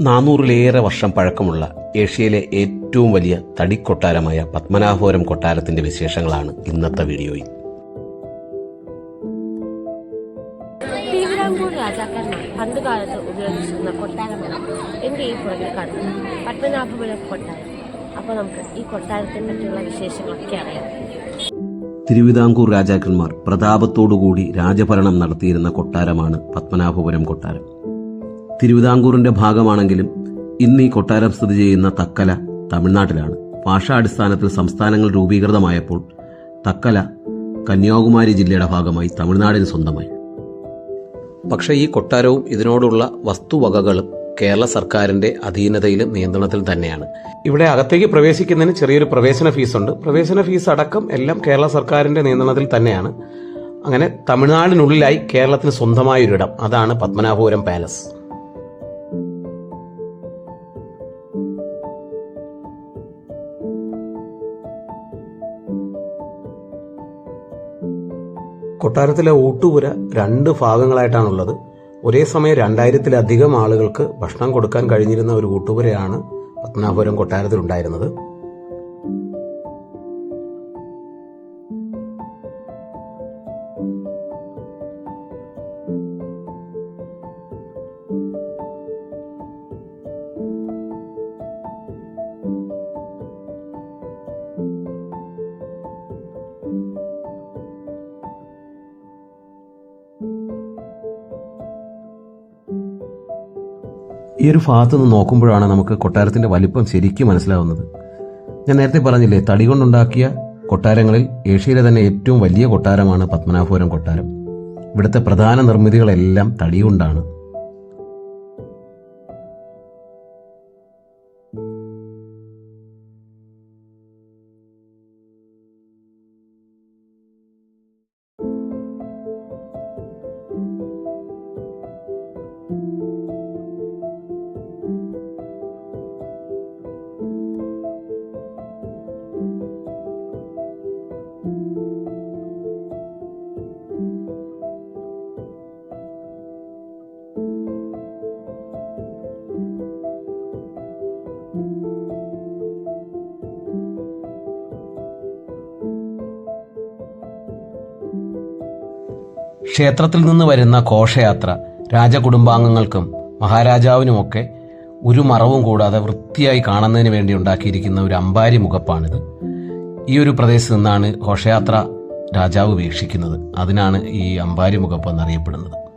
നാനൂറിലേറെ വർഷം പഴക്കമുള്ള ഏഷ്യയിലെ ഏറ്റവും വലിയ തടിക്കൊട്ടാരമായ പത്മനാഭപുരം കൊട്ടാരത്തിന്റെ വിശേഷങ്ങളാണ് ഇന്നത്തെ വീഡിയോയിൽ. തിരുവിതാംകൂർ രാജാക്കന്മാർ പണ്ടുകാലത്ത് ഉപയോഗിച്ചിരുന്ന കൊട്ടാരമാണ് എന്റെ ഈ പുറകിൽ കാണുന്നത്. പത്മനാഭപുരം കൊട്ടാരം. അപ്പോൾ നമുക്ക് ഈ കൊട്ടാരത്തെ പറ്റിയുള്ള വിശേഷങ്ങളൊക്കെ അറിയാം. തിരുവിതാംകൂർ രാജാക്കന്മാർ പ്രതാപത്തോടുകൂടി രാജഭരണം നടത്തിയിരുന്ന കൊട്ടാരമാണ് പത്മനാഭപുരം കൊട്ടാരം. തിരുവിതാംകൂറിന്റെ ഭാഗമാണെങ്കിലും ഇന്ന് ഈ കൊട്ടാരം സ്ഥിതി ചെയ്യുന്ന തക്കല തമിഴ്നാട്ടിലാണ്. ഭാഷാടിസ്ഥാനത്തിൽ സംസ്ഥാനങ്ങൾ രൂപീകൃതമായപ്പോൾ തക്കല കന്യാകുമാരി ജില്ലയുടെ ഭാഗമായി തമിഴ്നാടിന് സ്വന്തമായി. പക്ഷേ ഈ കൊട്ടാരവും ഇതിനോടുള്ള വസ്തുവകകളും കേരള സർക്കാരിന്റെ അധീനതയിലും നിയന്ത്രണത്തിൽ തന്നെയാണ്. ഇവിടെ അകത്തേക്ക് പ്രവേശിക്കുന്നതിന് ചെറിയൊരു പ്രവേശന ഫീസുണ്ട്. പ്രവേശന ഫീസ് അടക്കം എല്ലാം കേരള സർക്കാരിന്റെ നിയന്ത്രണത്തിൽ തന്നെയാണ്. അങ്ങനെ തമിഴ്നാടിനുള്ളിലായി കേരളത്തിന് സ്വന്തമായൊരിടം. അതാണ് പത്മനാഭപുരം പാലസ്. കൊട്ടാരത്തിലെ ഊട്ടുപുര രണ്ട് ഭാഗങ്ങളായിട്ടാണുള്ളത്. ഒരേ സമയം രണ്ടായിരത്തിലധികം ആളുകൾക്ക് ഭക്ഷണം കൊടുക്കാൻ കഴിഞ്ഞിരുന്ന ഒരു ഊട്ടുപുരയാണ് പത്മനാഭപുരം കൊട്ടാരത്തിലുണ്ടായിരുന്നത്. ഈ ഒരു ഭാഗത്ത് നിന്ന് നോക്കുമ്പോഴാണ് നമുക്ക് കൊട്ടാരത്തിന്റെ വലിപ്പം ശരിക്കും മനസ്സിലാവുന്നത്. ഞാൻ നേരത്തെ പറഞ്ഞില്ലേ തടി കൊണ്ടുണ്ടാക്കിയ കൊട്ടാരങ്ങളിൽ ഏഷ്യയിലെ തന്നെ ഏറ്റവും വലിയ കൊട്ടാരമാണ് പത്മനാഭപുരം കൊട്ടാരം. ഇവിടുത്തെ പ്രധാന നിർമ്മിതികളെല്ലാം തടി കൊണ്ടാണ്. ക്ഷേത്രത്തിൽ നിന്ന് വരുന്ന ഘോഷയാത്ര രാജകുടുംബാംഗങ്ങൾക്കും മഹാരാജാവിനുമൊക്കെ ഒരു മറവും കൂടാതെ വൃത്തിയായി കാണുന്നതിന് വേണ്ടി ഉണ്ടാക്കിയിരിക്കുന്ന ഒരു അമ്പാരി മുഖപ്പാണിത്. ഈ ഒരു പ്രദേശത്ത് നിന്നാണ് ഘോഷയാത്ര രാജാവ് വീക്ഷിക്കുന്നത്. അതിനാണ് ഈ അമ്പാരി മുഖപ്പ് എന്നറിയപ്പെടുന്നത്.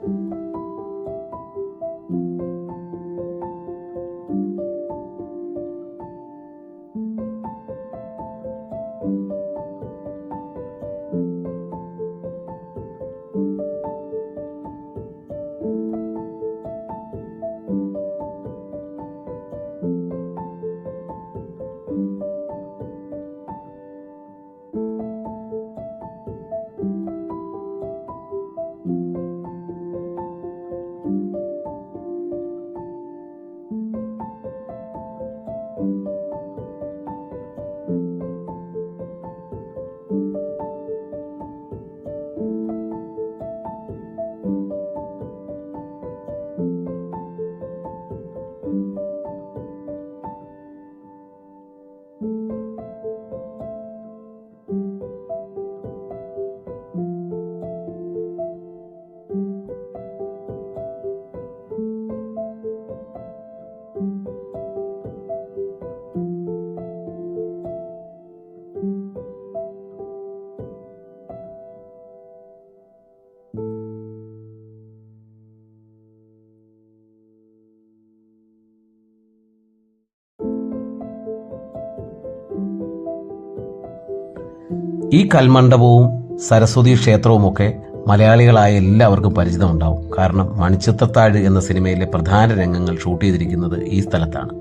ഈ കൽമണ്ഡപവും സരസ്വതി ക്ഷേത്രവുമൊക്കെ മലയാളികളായ എല്ലാവർക്കും പരിചിതമുണ്ടാവും. കാരണം മണിച്ചിത്രത്താഴ് എന്ന സിനിമയിലെ പ്രധാന രംഗങ്ങൾ ഷൂട്ട് ചെയ്തിരിക്കുന്നത് ഈ സ്ഥലത്താണ്.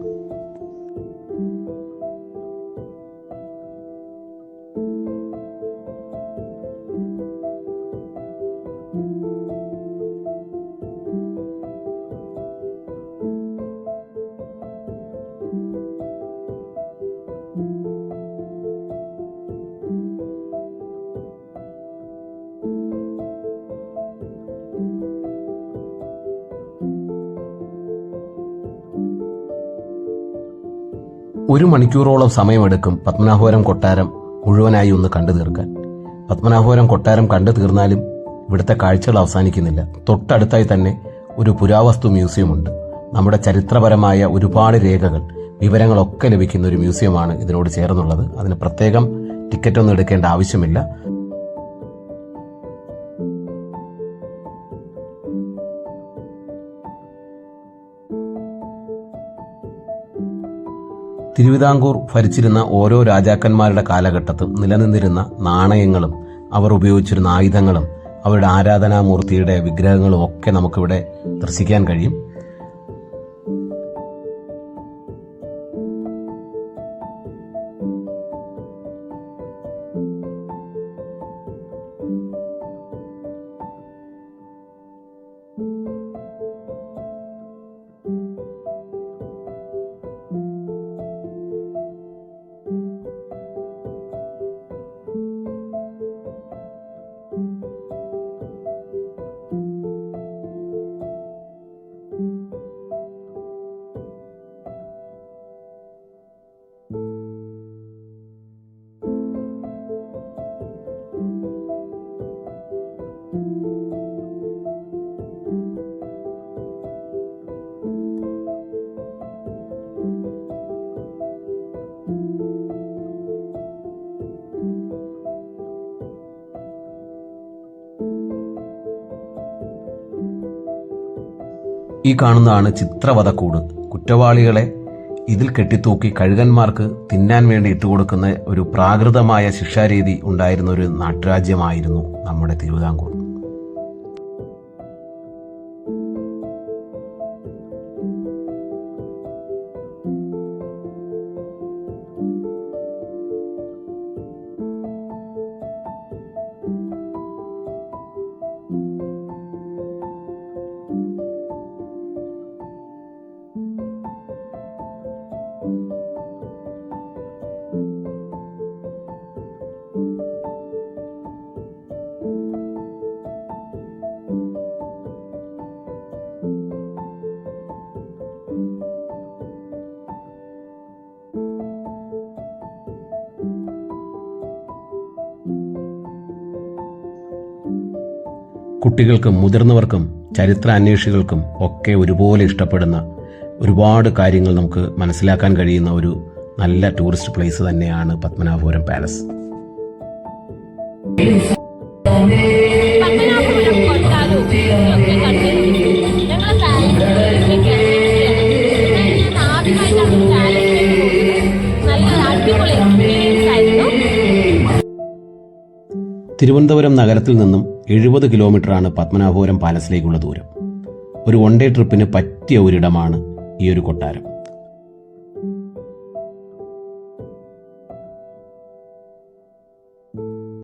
ഒരു മണിക്കൂറോളം സമയമെടുക്കും പത്മനാഭപുരം കൊട്ടാരം മുഴുവനായി ഒന്ന് കണ്ടു തീർക്കാൻ. പത്മനാഭപുരം കൊട്ടാരം കണ്ടു തീർന്നാലും ഇവിടുത്തെ കാഴ്ചകൾ അവസാനിക്കുന്നില്ല. തൊട്ടടുത്തായി തന്നെ ഒരു പുരാവസ്തു മ്യൂസിയമുണ്ട്. നമ്മുടെ ചരിത്രപരമായ ഒരുപാട് രേഖകൾ വിവരങ്ങളൊക്കെ ലഭിക്കുന്ന ഒരു മ്യൂസിയമാണ് ഇതിനോട് ചേർന്നുള്ളത്. അതിന് പ്രത്യേകം ടിക്കറ്റ് ഒന്നും എടുക്കേണ്ട ആവശ്യമില്ല. തിരുവിതാംകൂർ ഭരിച്ചിരുന്ന ഓരോ രാജാക്കന്മാരുടെ കാലഘട്ടത്തും നിലനിന്നിരുന്ന നാണയങ്ങളും അവർ ഉപയോഗിച്ചിരുന്ന ആയുധങ്ങളും അവരുടെ ആരാധനാമൂർത്തിയുടെ വിഗ്രഹങ്ങളും ഒക്കെ നമുക്കിവിടെ ദർശിക്കാൻ കഴിയും. ഈ കാണുന്നതാണ് ചിത്രവധക്കൂട്. കുറ്റവാളികളെ ഇതിൽ കെട്ടിത്തൂക്കി കഴുകന്മാർക്ക് തിന്നാൻ വേണ്ടി ഇട്ടുകൊടുക്കുന്ന ഒരു പ്രാകൃതമായ ശിക്ഷാരീതി ഉണ്ടായിരുന്ന ഒരു നാട്ടുരാജ്യമായിരുന്നു നമ്മുടെ തിരുവിതാംകൂർ. കുട്ടികൾക്കും മുതിർന്നവർക്കും ചരിത്ര അന്വേഷികൾക്കും ഒക്കെ ഒരുപോലെ ഇഷ്ടപ്പെടുന്ന ഒരുപാട് കാര്യങ്ങൾ നമുക്ക് മനസ്സിലാക്കാൻ കഴിയുന്ന ഒരു നല്ല ടൂറിസ്റ്റ് പ്ലേസ് തന്നെയാണ് പത്മനാഭപുരം പാലസ്. തിരുവനന്തപുരം നഗരത്തിൽ നിന്നും എഴുപത് കിലോമീറ്ററാണ് പത്മനാഭപുരം പാലസിലേക്കുള്ള ദൂരം. ഒരു വൺ ഡേ ട്രിപ്പിന് പറ്റിയ ഒരിടമാണ് ഈ ഒരു കൊട്ടാരം.